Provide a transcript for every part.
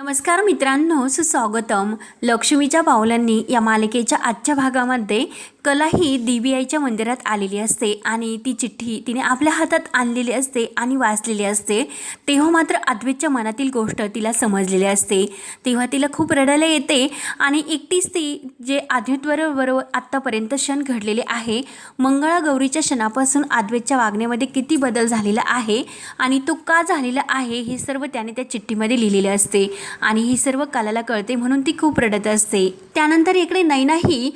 नमस्कार मित्रांनो सुस्वागतम. लक्ष्मीच्या पावलांनी या मालिकेच्या आजच्या भागामध्ये कला ही देवीआईच्या मंदिरात आलेली असते आणि ती चिठ्ठी तिने आपल्या हातात आणलेली असते आणि वाचलेली असते. तेव्हा मात्र अद्वैतच्या मनातील गोष्ट तिला समजलेली असते. तेव्हा तिला खूप रडायला येते आणि एकटीच ती जे अद्वैतबरोबर आत्तापर्यंत क्षण घडलेले आहे मंगळागौरीच्या क्षणापासून अद्वैतच्या वागण्यामध्ये किती बदल झालेला आहे आणि तो का झालेला आहे हे सर्व त्याने त्या चिठ्ठीमध्ये लिहिलेले असते. आणि ही सर्व कलाला कळते म्हणून ती खूप रडत असते. त्यानंतर इकडे नैनाही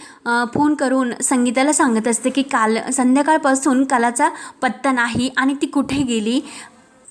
फोन करून संगीताला सांगत असते की काल संध्याकाळपासून कलाचा पत्ता नाही आणि ती कुठे गेली?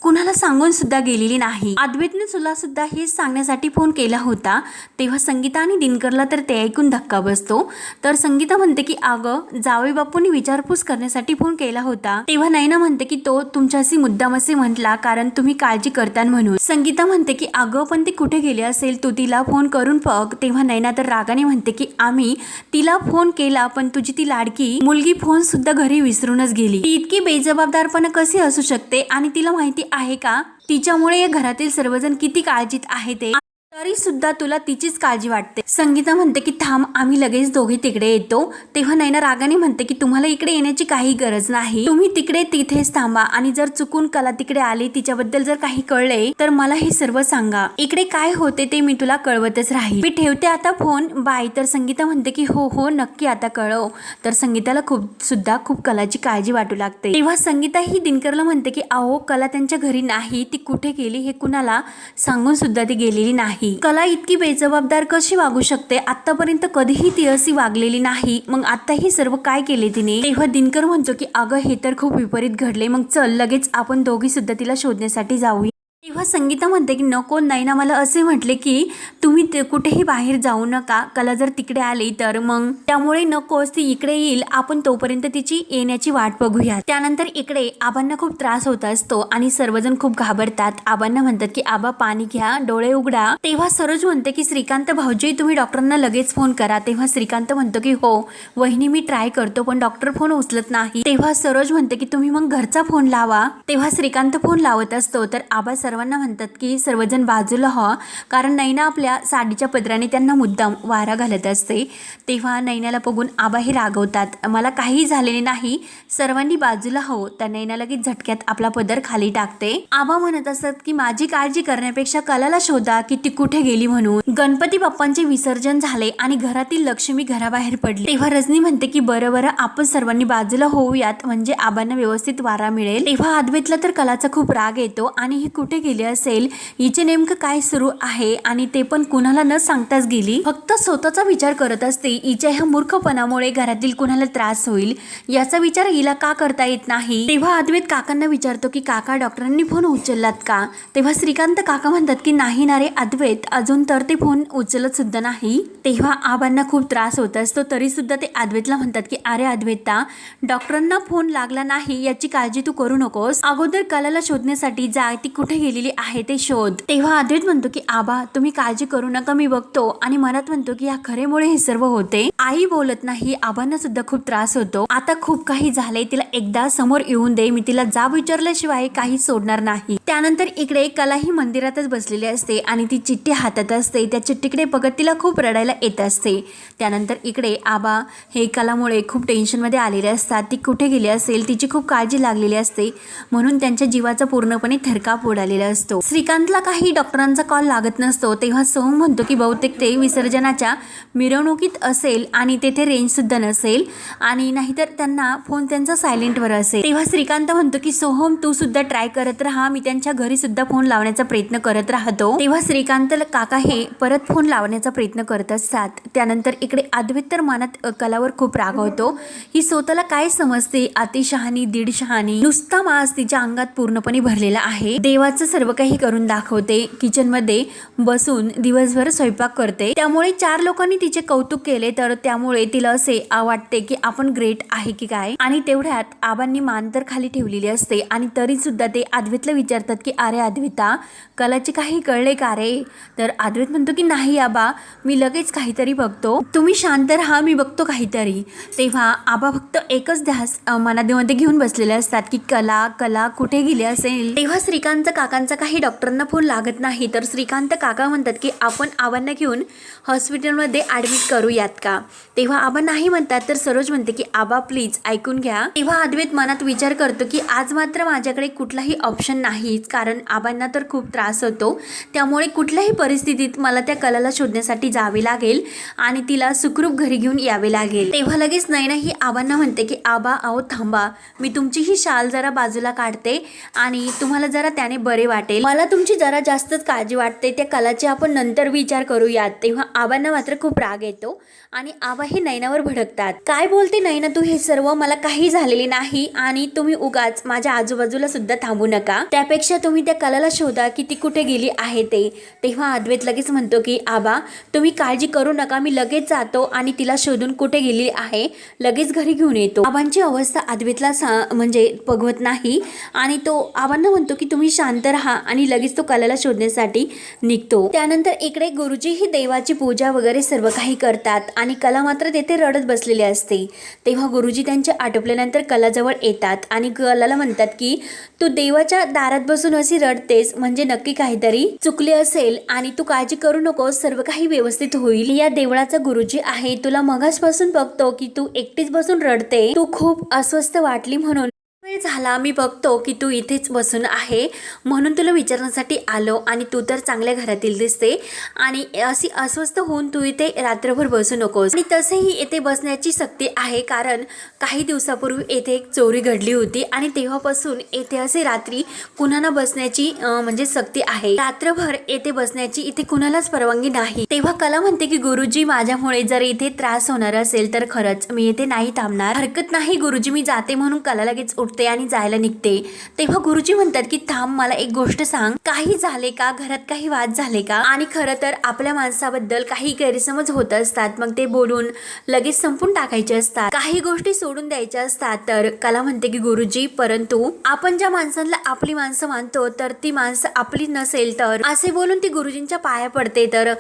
कुणाला सांगून सुद्धा गेलेली नाही. अद्वैतने तुला सुद्धा हेच सांगण्यासाठी फोन केला होता. तेव्हा संगीता आणि दिनकरला तर ते ऐकून धक्का बसतो. तर संगीता म्हणते की अगं जावई बापूंनी विचारपूस करण्यासाठी फोन केला होता. तेव्हा नैना म्हणते की तो तुमच्याशी मुद्दाम असे म्हटला कारण तुम्ही काळजी करता म्हणून. संगीता म्हणते की अगं पण ती कुठे गेली असेल? तू तिला फोन करून बघ. तेव्हा नैना तर रागाने म्हणते की आम्ही तिला फोन केला पण तुझी ती लाडकी मुलगी फोन सुद्धा घरी विसरूनच गेली. ती इतकी बेजबाबदारपणा कशी असू शकते? आणि तिला माहिती आहे का? तिच्यामुळे या घरातील सर्वजण किती काळजीत आहे ते तरी सुद्धा तुला तिचीच काळजी वाटते. संगीता म्हणते की थांब आम्ही लगेच दोघे तिकडे येतो. तेव्हा नैना रागाने म्हणते की तुम्हाला इकडे येण्याची काही गरज नाही. तुम्ही तिकडे तिथेच थांबा आणि जर चुकून कला तिकडे आली तिच्याबद्दल जर काही कळले तर मला हे सर्व सांगा. इकडे काय होते ते मी तुला कळवतच राहील. मी ठेवते आता फोन. बाय. तर संगीता म्हणते की हो हो नक्की आता कळव. तर संगीताला खूप सुद्धा खूप कलाची काळजी वाटू लागते. तेव्हा संगीता ही दिनकरला म्हणते की अहो कला त्यांच्या घरी नाही ती कुठे गेली हे कुणाला सांगून सुद्धा ती गेलेली नाही. कला इतकी बेजबाबदार कशी वागू शकते? आतापर्यंत कधीही ती अशी वागलेली नाही. मग आता हे सर्व काय केले तिने? तेव्हा दिनकर म्हणतो की अगं हे तर खूप विपरीत घडले. मग चल लगेच आपण दोघी सुद्धा तिला शोधण्यासाठी जाऊया. तेव्हा संगीता म्हणते की नको नैना मला असे म्हटले की तुम्ही ते कुठेही बाहेर जाऊ नका. कला जर तिकडे आली तर मग. त्यामुळे नकोच ती इकडे येईल. आपण तोपर्यंत तिची येण्याची वाट बघूया. त्यानंतर इकडे आबांना खूप त्रास होत असतो आणि सर्वजण खूप घाबरतात. आबांना म्हणतात की आबा पाणी घ्या डोळे उघडा. तेव्हा सरोज म्हणते की श्रीकांत भाऊजी तुम्ही डॉक्टरांना लगेच फोन करा. तेव्हा श्रीकांत म्हणतो की हो वहिनी मी ट्राय करतो पण डॉक्टर फोन उचलत नाही. तेव्हा सरोज म्हणते की तुम्ही मग घरचा फोन लावा. तेव्हा श्रीकांत फोन लावत असतो. तर आबा सर्वांना म्हणतात की सर्वजण बाजूला व्हा. कारण नैना आपल्या साडीच्या पदराने त्यांना मुद्दाम वारा घालत असते. तेव्हा नैनाला बघून आबाही रागवतात. मला काही झालेले नाही. सर्वांनी बाजूला हवं. तर नैना लगेच झटक्यात आपला पदर खाली टाकते. आबा म्हणत असतात की माझी काळजी करण्यापेक्षा कलाला शोधा की ती कुठे गेली म्हणून. गणपती बाप्पांचे विसर्जन झाले आणि घरातील लक्ष्मी घराबाहेर पडली. तेव्हा रजनी म्हणते की बरं बरं आपण सर्वांनी बाजूला होऊयात. म्हणजे आबांना व्यवस्थित वारा मिळेल. तेव्हा अद्वैतला तर कलाचा खूप राग येतो आणि ही कुठे गेली असेल हिचे नेमकं काय सुरू आहे आणि ते पण कुणाला न सांगताच गेली? फक्त स्वतःचा विचार करत असते हिच्या ह्या मूर्खपणामुळे घरातील कुणाला त्रास होईल? याचा विचार हिला का करता येत नाही? तेव्हा अद्वैत काकांना विचारतो की काका डॉक्टरांनी फोन उचललात का? तेव्हा श्रीकांत काका म्हणतात की नाही ना रे अद्वैत अजून तर ते फोन उचलत सुद्धा नाही. तेव्हा आबांना खूप त्रास होत असतो तरी सुद्धा ते अद्वैतला म्हणतात की अरे अद्वैता डॉक्टरांना फोन लागला नाही याची काळजी तू करू नकोस. अगोदर कलाला शोधण्यासाठी जा ती कुठे केलेली आहे ते शोध. तेव्हा अद्वैत म्हणतो की आबा तुम्ही काळजी करू नका मी बघतो. आणि मनात म्हणतो की या खरेमुळे हे सर्व होते. आई बोलत नाही आबांना सुद्धा खूप त्रास होतो. आता खूप काही झालंय तिला एकदा समोर येऊन दे मी तिला जाब विचारल्याशिवाय काही सोडणार नाही. त्यानंतर इकडे कला ही मंदिरातच बसलेली असते आणि ती चिठ्ठी हातात असते. त्या चिठ्ठीकडे बघत तिला खूप रडायला येत असते. त्यानंतर इकडे आबा हे कलामुळे खूप टेन्शनमध्ये आलेले असतात. ती कुठे गेली असेल? तिची खूप काळजी लागलेली असते. म्हणून त्यांच्या जीवाचा पूर्णपणे थरकाप उडालेला असतो. श्रीकांतला काही डॉक्टरांचा कॉल लागत नसतो. तेव्हा सोहम म्हणतो की बहुतेक ते विसर्जनाच्या मिरवणुकीत असेल आणि तेथे रेंज सुद्धा नसेल आणि नाहीतर त्यांना फोन त्यांचा सायलेंटवर असेल. तेव्हा श्रीकांत म्हणतो की सोहम तू सुद्धा ट्राय करत राहा. मी त्यांच्या घरी सुद्धा फोन लावण्याचा प्रयत्न करत राहतो. तेव्हा श्रीकांत काका हे परत फोन लावण्याचा प्रयत्न करत असतात. त्यानंतर इकडे अद्वैत तर मनात कलावर खूप राग होतो. ही स्वतःला काय समजते? अतिशहाणी दीड शहाणी नुसता मास तिच्या अंगात पूर्णपणे भरलेला आहे. देवाचं सर्व काही करून दाखवते. किचनमध्ये बसून दिवसभर स्वयंपाक करते. त्यामुळे चार लोकांनी तिचे कौतुक केले तर त्यामुळे तिला असे वाटते की आपण ग्रेट आहे की काय? आणि तेवढ्यात आबांनी मान तर खाली ठेवलेली असते. आणि तरी सुद्धा ते आद्वितला विचारतात की अरे अद्विता कलाचे काही कळले का रे? तर आद्वित म्हणतो की नाही आबा मी लगेच काहीतरी बघतो. तुम्ही शांत राहा मी बघतो काहीतरी. तेव्हा आबा फक्त एकच ध्यास अ, मनामध्ये घेऊन बसलेले असतात की कला कला कुठे गेली असेल? तेव्हा श्रीकांत काका काकांचा काही डॉक्टरांना फोन लागत नाही. तर श्रीकांत काका म्हणतात की आपण आव्हानं घेऊन हॉस्पिटलमध्ये ॲडमिट करूयात का? तेव्हा आबा नाही म्हणतात तर सरोज म्हणते की आबा प्लीज ऐकून घ्या. तेव्हा अद्वैत मनात विचार करतो की आज मात्र माझ्याकडे कुठलाही ऑप्शन नाहीच कारण आबांना तर खूप त्रास होतो. त्यामुळे कुठल्याही परिस्थितीत मला त्या कलाला शोधण्यासाठी जावे लागेल आणि तिला सुखरूप घरी घेऊन यावे लागेल. तेव्हा लगेच नैना ही आबांना म्हणते की आबा आहो थांबा. मी तुमची ही शाल जरा बाजूला काढते आणि तुम्हाला जरा त्याने बरे वाटेल. मला तुमची जरा जास्तच काळजी वाटते. त्या कलाचे आपण नंतर विचार करूयात. तेव्हा आबांना मात्र खूप राग येतो आणि आबा हे नैनावर भडकतात. काय बोलते नैना तू हे सर्व? मला काही झालेले नाही आणि तुम्ही उगाच माझ्या आजूबाजूला सुद्धा थांबू नका. त्यापेक्षा तुम्ही त्या कलाला शोधा की ती कुठे गेली आहे ते. तेव्हा अद्वैत लगेच म्हणतो की आबा तुम्ही काळजी करू नका मी लगेच जातो आणि तिला शोधून कुठे गेली आहे लगेच घरी घेऊन येतो. आबांची अवस्था अद्वैतला सा म्हणजे बघवत नाही आणि तो आबांना म्हणतो की तुम्ही शांत राहा आणि लगेच तो कलाला शोधण्यासाठी निघतो. त्यानंतर इकडे गुरुजी ही देवाची पूजा वगैरे सर्व काही करतात आणि कला मात्र तेथे रडत बसलेली असते. तेव्हा गुरुजी त्यांच्या आटोपल्यानंतर कलाजवळ येतात आणि कलाला म्हणतात की तू देवाच्या दारात बसून अशी रडतेस म्हणजे नक्की काहीतरी चुकले असेल आणि तू काळजी करू नकोस सर्व काही व्यवस्थित होईल. या देवळाचा गुरुजी आहे तुला मगासपासून बघतो की तू एकटीच बसून रडते. तू खूप अस्वस्थ वाटली म्हणून वेळ झाला मी बघतो की तू इथेच बसून आहे. म्हणून तुला विचारण्यासाठी आलो आणि तू तर चांगल्या घरातील दिसते. आणि अशी अस्वस्थ होऊन तू इथे रात्रभर बसू नकोस. आणि तसेही येथे बसण्याची सक्ती आहे कारण काही दिवसापूर्वी येथे एक चोरी घडली होती आणि तेव्हापासून येथे असे रात्री कुणाला बसण्याची म्हणजे सक्ती आहे. रात्रभर येथे बसण्याची इथे कुणालाच परवानगी नाही. तेव्हा कला म्हणते की गुरुजी माझ्यामुळे जर इथे त्रास होणार असेल तर खरंच मी इथे नाही थांबणार. हरकत नाही गुरुजी मी जाते म्हणून कला लगेच उठते आणि जायला निघते. तेव्हा गुरुजी म्हणतात की थांब मला एक गोष्ट सांग. काही झाले का? घरात काही वाद झाले का? आणि खरं तर आपल्या माणसाबद्दल काही गैरसमज होत असतात. मग ते बोलून लगेच संपून टाकायचे असतात. काही गोष्टी सोडून द्यायच्या असतात. तर कला म्हणते की गुरुजी परंतु आपण ज्या माणसांना आपली माणसं मानतो तर ती माणसं आपली नसेल तर असे बोलून ती गुरुजींच्या पाया पडते. तर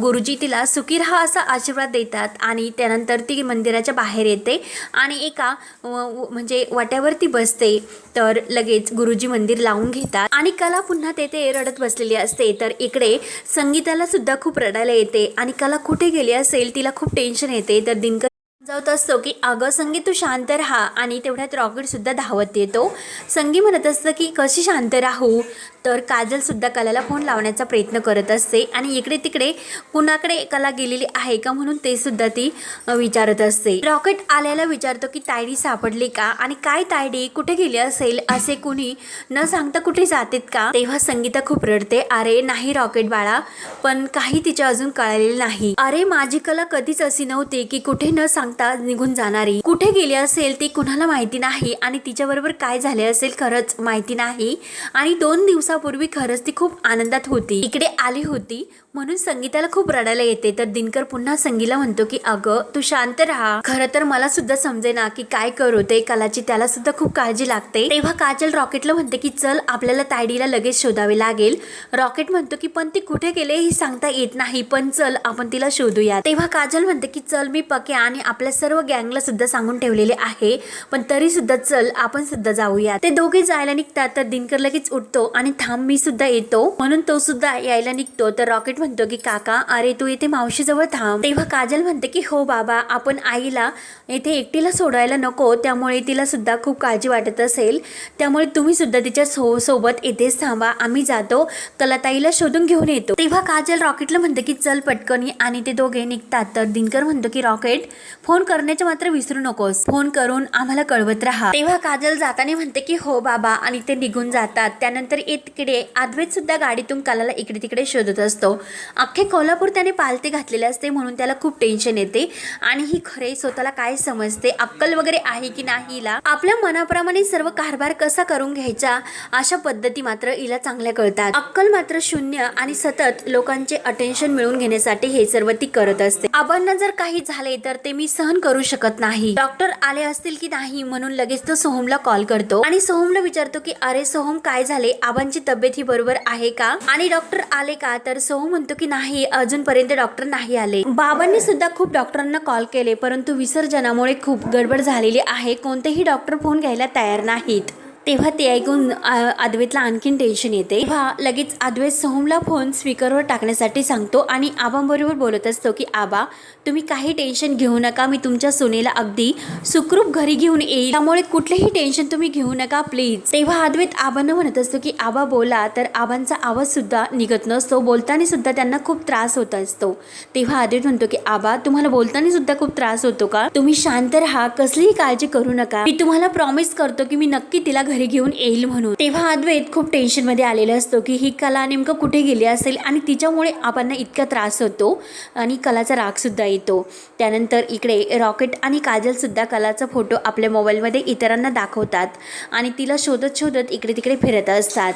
गुरुजी तिला सुखी राहा असा आशीर्वाद देतात आणि त्यानंतर ती मंदिराच्या बाहेर येते. आणि एका म्हणजे वाट्यावरती बसते तर लगेच गुरुजी मंदिर लावून घेतात. आणि कला पुन्हा तेथे रडत बसलेली असते. तर इकडे संगीताला सुद्धा खूप रडायला येते. आणि कला कुठे गेली असेल तिला खूप टेन्शन येते. तर दिनकर जावत असतो की अगं संगी तू शांत राहा. आणि तेवढ्यात रॉकेट सुद्धा धावत येतो. संगी म्हणत असतं की कशी शांत राहू? तर काजलसुद्धा कलाला फोन लावण्याचा प्रयत्न करत असते आणि इकडे तिकडे कुणाकडे कला गेलेली आहे का म्हणून ते सुद्धा ती विचारत असते. रॉकेट आल्याला विचारतो की तायडी सापडली का? आणि काय तायडी? कुठे गेली असेल? असे कुणी न सांगता कुठे जातेत का? तेव्हा संगीता खूप रडते. अरे नाही रॉकेट बाळा पण काही तिच्या अजून कळालेले नाही. अरे माझी कला कधीच अशी नव्हती की कुठे न सांगता निघून जाणारी. कुठे गेली असेल ती कुणाला माहिती नाही आणि तिच्याबरोबर काय झाले असेल खरंच माहिती नाही. आणि दोन दिवसापूर्वी खरंच ती खूप आनंदात होती. इकडे आली होती म्हणून संगीताला खूप रडायला येते. तर दिनकर पुन्हा संगीला म्हणतो की अगं तू शांत राहा. खरं तर मला सुद्धा समजेना की काय करू ते. कलाची त्याला सुद्धा खूप काळजी लागते. तेव्हा काजल रॉकेटला म्हणते की चल आपल्याला तायडीला लगेच शोधावे लागेल. रॉकेट म्हणतो की पण ती कुठे गेले हे सांगता येत नाही. पण चल आपण तिला शोधूया तेव्हा काजल म्हणते की चल मी पके आणि आपल्या सर्व गँगला सुद्धा सांगून ठेवलेले आहे. पण तरी सुद्धा चल आपण सुद्धा जाऊया ते दोघे जायला निघतात. तर दिनकर लगेच उठतो आणि थांब मी सुद्धा येतो. म्हणून तो सुद्धा यायला निघतो. तर रॉकेट म्हणतो की काका अरे तू येथे मावशीजवळ थांब. तेव्हा काजल म्हणते की हो बाबा आपण आईला येथे एकटीला सोडायला नको. त्यामुळे तिला सुद्धा खूप काळजी वाटत असेल. त्यामुळे तुम्ही सुद्धा तिच्या सो सोबत येथेच थांबा. आम्ही जातो. कलाताईला शोधून घेऊन येतो. तेव्हा काजल रॉकेटला म्हणते की चल पटकनी. आणि ते दोघे निघतात. तर दिनकर म्हणतो की रॉकेट फोन करण्याचे मात्र विसरू नकोस. फोन करून आम्हाला कळवत राहा. तेव्हा काजल जाताना म्हणते की हो बाबा. आणि ते निघून जातात. त्यानंतर येत तिकडे सुद्धा गाडीतून कलाला इकडे तिकडे शोधत असतो. अख्खे कोल्हापूर त्याने पालते घातलेले असते म्हणून त्याला खूप टेन्शन येते. आणि ही खरे स्वतःला काय समजते अक्कल वगैरे आहे की नाही हिला? आपल्या मनाप्रमाणे सर्व कारभार कसा करून घ्यायचा अशा पद्धती मात्र हिला चांगल्या कळतात. अक्कल मात्र शून्य आणि सतत लोकांचे अटेन्शन मिळवून घेण्यासाठी हे सर्व ती करत असते. आबांना जर काही झाले तर ते मी सहन करू शकत नाही. डॉक्टर आले असतील की नाही म्हणून लगेच तो सोहमला कॉल करतो. आणि सोहमला विचारतो की अरे सोहम काय झाले? आबांचे तब्येत ही बरोबर आहे का? आणि डॉक्टर आले का? तर सोहम म्हणतो की नाही अजूनपर्यंत डॉक्टर नाही आले. बाबांनी सुद्धा खूप डॉक्टरांना कॉल केले परंतु विसर्जनामुळे खूप गडबड झालेली आहे. कोणतेही डॉक्टर फोन घ्यायला तयार नाहीत. तेव्हा ते ऐकून अद्वैतला आणखीन टेन्शन येते. तेव्हा लगेच अद्वैत सोहमला फोन स्पीकरवर टाकण्यासाठी सांगतो आणि आबांबरोबर बोलत असतो की आबा तुम्ही काही टेन्शन घेऊ नका. मी तुमच्या सुनेला अगदी सुखरूप घरी घेऊन येईल. त्यामुळे कुठलेही टेन्शन तुम्ही घेऊ नका प्लीज तेव्हा अद्वैत आबांना म्हणत असतो की आबा बोला. तर आबांचा आवाज सुद्धा निघत नसतो. बोलताना सुद्धा त्यांना खूप त्रास होत असतो. तेव्हा अद्वैत म्हणतो की आबा तुम्हाला बोलताना सुद्धा खूप त्रास होतो का? तुम्ही शांत राहा. कसलीही काळजी करू नका. मी तुम्हाला प्रॉमिस करतो की मी नक्की तिला घरी घेऊन येईल म्हणून. तेव्हा अद्वैत खूप टेन्शनमध्ये आलेला असतो की ही कला नेमकं कुठे गेली असेल आणि तिच्यामुळे आपण इतका त्रास होतो आणि कलाचा राग सुद्धा येतो. त्यानंतर इकडे रॉकेट आणि काजल सुद्धा कलाचा फोटो आपल्या मोबाईलमध्ये इतरांना दाखवतात आणि तिला शोधत शोधत इकडे तिकडे फिरत असतात.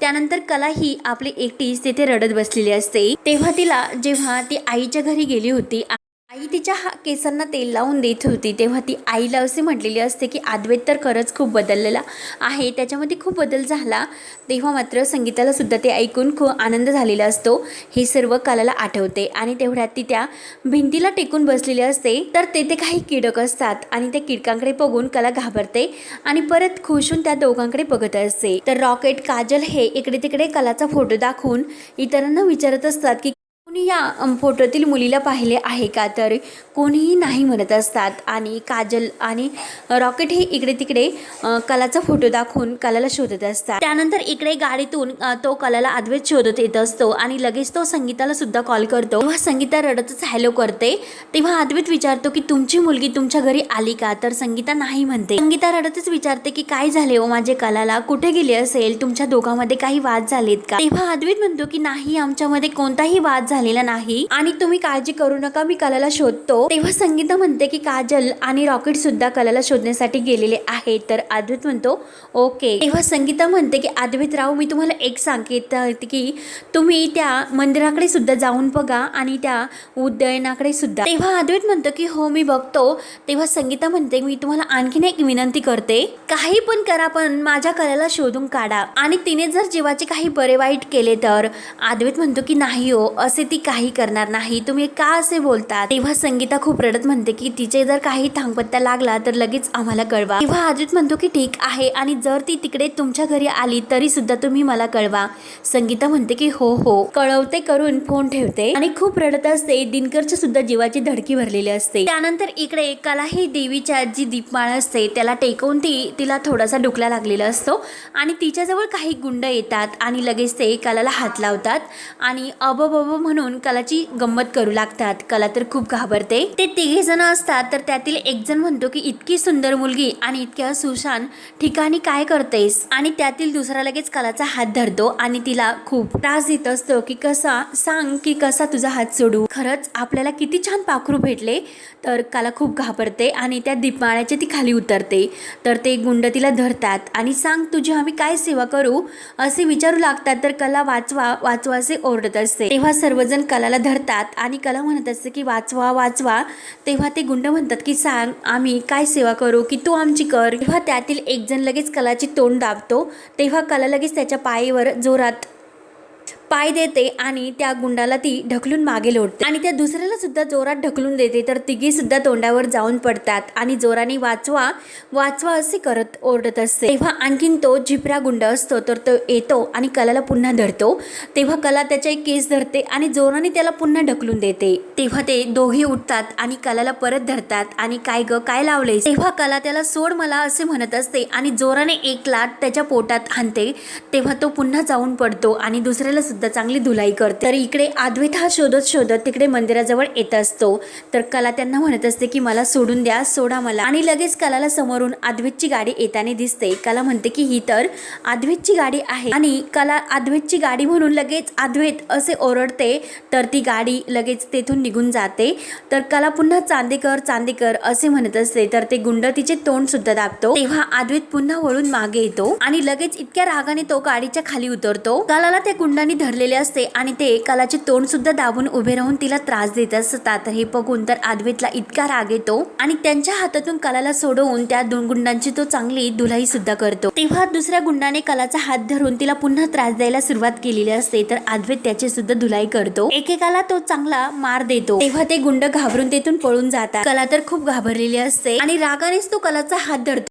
त्यानंतर कला ही आपली एकटीच तिथे रडत बसलेली असते. तेव्हा तिला जेव्हा ती आईच्या घरी गेली होती आई तिच्या हा केसांना तेल लावून देत होती. तेव्हा ती आईला असे म्हटलेली असते की अद्वैत तर खरंच खूप बदललेला आहे. त्याच्यामध्ये खूप बदल झाला. तेव्हा मात्र संगीताला सुद्धा ते ऐकून खूप आनंद झालेला असतो. हे सर्व कलाला आठवते. आणि तेवढ्यात ती त्या भिंतीला टेकून बसलेली असते. तर तेथे काही किडक असतात आणि त्या किडकांकडे बघून कला घाबरते आणि परत खुशून होऊन त्या दोघांकडे बघत असते. तर रॉकेट काजल हे इकडे तिकडे कलाचा फोटो दाखवून इतरांना विचारत असतात की कोणी या फोटोतील मुलीला पाहिले आहे का? तर कोणीही नाही म्हणत असतात. आणि काजल आणि रॉकेट हे इकडे तिकडे कलाचा फोटो दाखवून कलाला शोधत असतात. त्यानंतर इकडे गाडीतून तो कलाला अद्वैत शोधत येत असतो आणि लगेच तो संगीताला सुद्धा कॉल करतो. तेव्हा संगीता रडतच हॅलो करते तेव्हा अद्वैत विचारतो की तुमची मुलगी तुमच्या घरी आली का? तर संगीता नाही म्हणते. संगीता रडतच विचारते की काय झाले हो माझे कलाला? कुठे गेले असेल? तुमच्या दोघांमध्ये काही वाद झालेत का? तेव्हा अद्वैत म्हणतो की नाही आमच्यामध्ये कोणताही वाद झाला झालेला नाही. आणि तुम्ही काळजी करू नका मी कलाला शोधतो. तेव्हा संगीता म्हणते की काजल आणि रॉकेट सुद्धा कलाला शोधण्यासाठी गेलेले आहेत. तर अद्वैत म्हणतो ओके. तेव्हा संगीता म्हणते की अद्वैत राव मी तुम्हाला एक सांगित की तुम्ही त्या मंदिराकडे सुद्धा जाऊन बघा आणि त्या उद्यानाकडे सुद्धा. तेव्हा अद्वैत म्हणतो की हो मी बघतो. तेव्हा संगीता म्हणते मी तुम्हाला आणखीन एक विनंती करते. काही पण करा पण माझ्या कलेला शोधून काढा. आणि तिने जर जीवाचे काही बरे वाईट केले तर. अद्वैत म्हणतो की नाही हो असे ती काही करणार नाही. तुम्ही का असे बोलता तेव्हा संगीता खूप रडत म्हणते की तिचे जर काही थांगपत्ता लागला तर लगेच आम्हाला कळवा. तेव्हा अजित म्हणतो की ठीक आहे आणि जर ती तिकडे तुमच्या घरी आली तरी सुद्धा तुम्ही मला कळवा. संगीता म्हणते की हो हो कळवते करून फोन ठेवते. आणि खूप रडत असते. दिनकरच्या सुद्धा जीवाची धडकी भरलेली असते. त्यानंतर इकडे एकालाही देवीच्या जी दीपमाळ असते त्याला टेकवून ती तिला थोडासा डुकला लागलेला असतो. आणि तिच्याजवळ काही गुंड येतात आणि लगेच ते कलाला हात लावतात. आणि अबब म्हणून म्हणून कलाची गंमत करू लागतात. कला तर खूप घाबरते. ते तिघे जण असतात तर त्यातील एक जण म्हणतो की इतकी सुंदर मुलगी आणि इतक्या सुशान ठिकाणी काय करतेस? आणि त्यातील दुसरा लगेच कलाचा हात धरतो आणि तिला खूप त्रास देत असतो की कसा? सांग की कसा तुझा हात सोडू? खरंच आपल्याला किती छान पाखरू भेटले तर कला खूप घाबरते आणि त्या दीपमाळ्याच्या ती खाली उतरते. तर ते गुंड तिला धरतात आणि सांग तुझी आम्ही काय सेवा करू? असे विचारू लागतात तर कला वाचवा वाचवा असे ओरडत असते. तेव्हा सर्वजण कलाला धरतात आणि कला म्हणत असते की वाचवा वाचवा. तेव्हा ते गुंड म्हणतात की सांग आम्ही काय सेवा करू? की तू आमची कर. तेव्हा त्यातील एकजण लगेच कलाची तोंड दाबतो तेव्हा कला लगेच त्याच्या पायीवर जोरात पाय देते आणि त्या गुंडाला ती ढकलून मागे लोटते. आणि त्या दुसऱ्याला सुद्धा जोरात ढकलून देते तर तिघी सुद्धा तोंडावर जाऊन पडतात आणि जोराने वाचवा वाचवा असे करत ओरडत असते. तेव्हा आणखीन तो झिपरा गुंड असतो तर तो येतो आणि कलाला पुन्हा धरतो. तेव्हा कला त्याचा एक केस धरते आणि जोराने त्याला पुन्हा ढकलून देते. तेव्हा ते दोघे उठतात आणि कलाला परत धरतात आणि काय ग काय लावले तेव्हा कला त्याला सोड मला असे म्हणत असते आणि जोराने एक लाट त्याच्या पोटात आणते. तेव्हा तो पुन्हा जाऊन पडतो आणि दुसऱ्याला सुद्धा चांगली धुलाई करते. तर इकडे अद्वैत हा शोधत शोधत तिकडे मंदिराजवळ येत असतो. तर कला त्यांना म्हणत असते की मला सोडून द्या सोडा मला. आणि लगेच कलाला समोरून अद्वैतची गाडी येताना दिसते. कला म्हणते की ही तर अद्वैतची गाडी आहे. आणि कला अद्वैतची गाडी म्हणून लगेच अद्वैत असे ओरडते. तर ती गाडी लगेच तेथून निघून जाते. तर कला पुन्हा चांदेकर चांदेकर असे म्हणत असते. तर ते गुंड तिचे तोंड सुद्धा दाबतो. तेव्हा अद्वैत पुन्हा वळून मागे येतो. आणि लगेच इतक्या रागाने तो गाडीच्या खाली उतरतो. कलाला त्या गुंडांनी भरलेले असते आणि ते कलाचे तोंड सुद्धा दाबून उभे राहून तिला त्रास देत असतात. तर हे बघून तर आदवेतला इतका राग येतो आणि त्यांच्या हातातून कलाला सोडवून त्या दोन गुंडांची तो चांगली धुलाई सुद्धा करतो. तेव्हा दुसऱ्या गुंडाने कलाचा हात धरून तिला पुन्हा त्रास द्यायला सुरुवात केलेली असते तर आदवेत त्याची सुद्धा धुलाई करतो. एकेकाला तो चांगला मार देतो. तेव्हा ते गुंड घाबरून तेथून पळून जातात. कला तर खूप घाबरलेली असते आणि रागानेच तो कलाचा हात धरतो.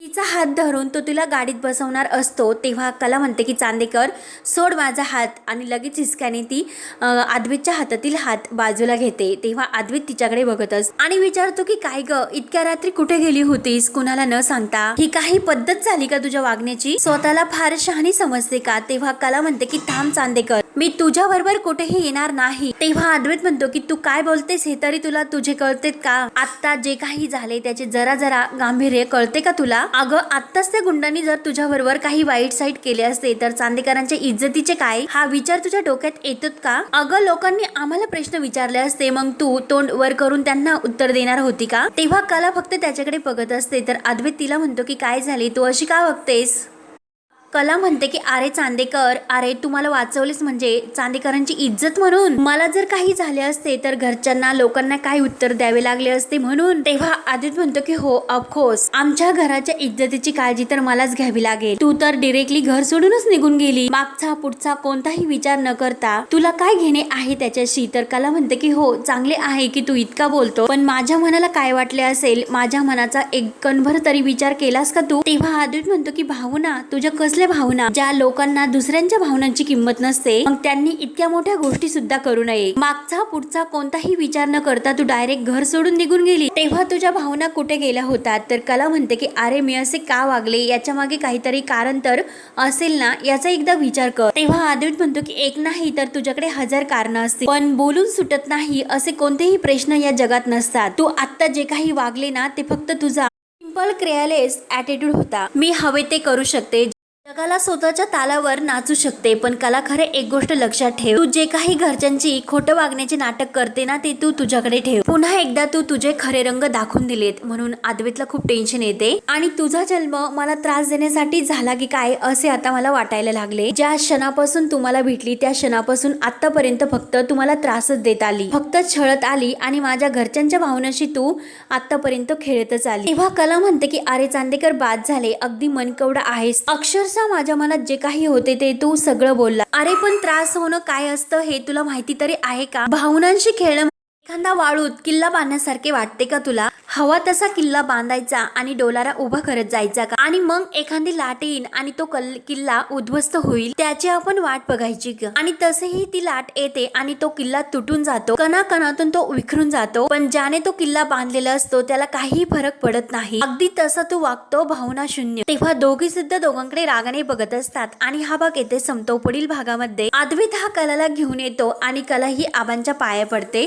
तिचा हात धरून तो तिला गाडीत बसवणार असतो तेव्हा कला म्हणते की चांदेकर सोड माझा हात. आणि लगेच हिसक्याने ती अ, आद्वितच्या हातातील हात बाजूला घेते. तेव्हा आद्वित तिच्याकडे बघत अस आणि विचारतो की काय ग इतक्या रात्री कुठे गेली होतीस? कुणाला न सांगता? ही काही पद्धत झाली का तुझ्या वागण्याची? स्वतःला फार शहाणी समजते का? तेव्हा कला म्हणते की थांब चांदेकर मी तुझ्या बरोबर कुठेही येणार नाही. तेव्हा अद्वैत म्हणतो की तू काय बोलतेस हे तरी तुला तुझे कळते का? आता जे काही झाले त्याचे जरा जरा गांभीर्य कळते का तुला? अगं आत्ताच त्या गुंडांनी जर तुझ्याबरोबर काही वाईट साईट केले असते तर चांदेकरांच्या इज्जतीचे काय? हा विचार तुझ्या डोक्यात येतोत का? अगं लोकांनी आम्हाला प्रश्न विचारले असते मग तू तोंड वर करून त्यांना उत्तर देणार होती का? तेव्हा कला फक्त त्याच्याकडे बघत असते तर अद्वैत तिला म्हणतो की काय झाले? तू अशी का बघतेस? कला म्हणते की अरे चांदेकर अरे तुम्हाला वाचवलेस म्हणजे चांदेकरांची इज्जत म्हणून. मला जर काही झाले असते तर घरच्यांना लोकांना काय उत्तर द्यावे लागले असते म्हणून. तेव्हा आदित म्हणतो की हो ऑफकोर्स आमच्या घराच्या इज्जतीची काळजी तर मलाच घ्यावी लागेल. तू तर डिरेक्टली घर सोडूनच निघून गेली. मागचा पुढचा कोणताही विचार न करता तुला काय घेणे आहे त्याच्याशी? तर कला म्हणते की हो चांगले आहे की तू इतका बोलतो. पण माझ्या मनाला काय वाटले असेल? माझ्या मनाचा एक कणभर तरी विचार केलास का तू? तेव्हा आदित म्हणतो की भावना तुझ्या कसल्या भावना ज्या लोकांना दुसऱ्यांच्या भावनांची किंमत नसते मग त्यांनी इतक्या मोठ्या गोष्टी सुद्धा करू नये. मागचा पुढचा कोणताही विचार न करता तू डायरेक्ट घर सोडून निघून गेली. तेव्हा तुझ्या भावना कुठे गेल्या होतात? तर कला म्हणते की अरे मी असे का वागले? याच्या मागे काहीतरी कारण तर असेल ना? याचा एकदा विचार कर. तेव्हा आदित म्हणतो की एक नाही तर तुझ्याकडे हजार कारण असतील. पण बोलून सुटत नाही असे कोणतेही प्रश्न या जगात नसतात. तू आता जे काही वागले ना ते फक्त तुझा सिंपल क्रियालेस ॲटिट्यूड होता. मी हवे ते करू शकते. जगाला स्वतःच्या तालावर नाचू शकते पण कला खरे एक गोष्ट लक्षात ठेव. तू जे काही घरच्यांची खोटं वागण्याचे नाटक करते ना ते तू तुझ्याकडे ठेव. पुन्हा एकदा तू तुझे खरे रंग दाखवून दिलेत म्हणून आदवेतला खूप टेन्शन येते. आणि तुझा जन्म मला त्रास देण्यासाठी झाला की काय असे आता मला वाटायला लागले. ज्या क्षणापासून तुम्हाला भेटली त्या क्षणापासून आतापर्यंत फक्त तुम्हाला त्रासच देत आली. फक्त छळत आली आणि माझ्या घरच्यांच्या भावनाशी तू आतापर्यंत खेळतच आली. तेव्हा कला म्हणते की अरे चांदेकर बाद झाले. अगदी मनकवडा आहेस. अक्षरशः माझ्या मनात जे काही होते ते तू सगळं बोलला. अरे पण त्रास होणं काय असतं हे तुला माहिती तरी आहे का? भावनांशी खेळणं एखादा वाळूत किल्ला बांधण्यासारखे वाटते का तुला? हवा तसा किल्ला बांधायचा आणि डोलारा उभा करत जायचा का? आणि मग एखादी लाट येईन आणि तो कल किल्ला उद्ध्वस्त होईल? त्याची आपण वाट बघायची का? आणि तसेही ती लाट येते आणि तो किल्ला तुटून जातो. कणा कणातून तो विखरून जातो. पण ज्याने तो किल्ला बांधलेला असतो त्याला काही फरक पडत नाही. अगदी तसा तो वागतो भावना शून्य. तेव्हा दोघी सुद्धा दोघांकडे रागाने बघत असतात. आणि हा भाग येथे संपतो. पुढील भागामध्ये अद्वैत हा कलाला घेऊन येतो आणि कला ही आबांच्या पाया पडते.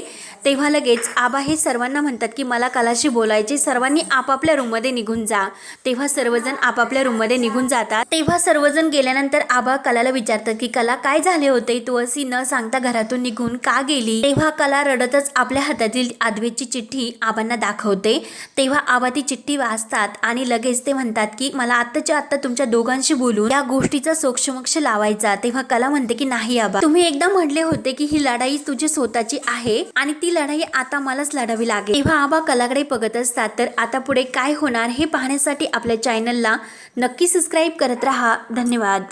तेव्हा लगेच आबा हे सर्वांना म्हणतात की मला कलाशी बोलायचे. सर्वांनी आपापल्या रूममध्ये निघून जा. तेव्हा सर्वजण आपापल्या रूममध्ये निघून जातात. तेव्हा सर्वजण गेल्यानंतर आबा कलाला विचारतात की कला काय झाले होते? तू अशी न सांगता घरातून निघून का गेली? तेव्हा कला रडतच आपल्या हातातील आदवेची चिठ्ठी आबांना दाखवते. तेव्हा आबा ती चिठ्ठी वाचतात आणि लगेच ते म्हणतात की मला आत्ताच्या आत्ता तुमच्या दोघांशी बोलून या गोष्टीचा सोक्षमक्ष लावायचा. तेव्हा कला म्हणते की नाही आबा. तुम्ही एकदा म्हटले होते की ही लढाई तुझी स्वतःची आहे आणि ती लढाई आता मलाच लढावी लागेल. तेव्हा आबा कलाकडे बघत असतात. तर आता पुढे काय होणार हे पाहण्यासाठी आपल्या चॅनलला नक्की सबस्क्राईब करत राहा. धन्यवाद.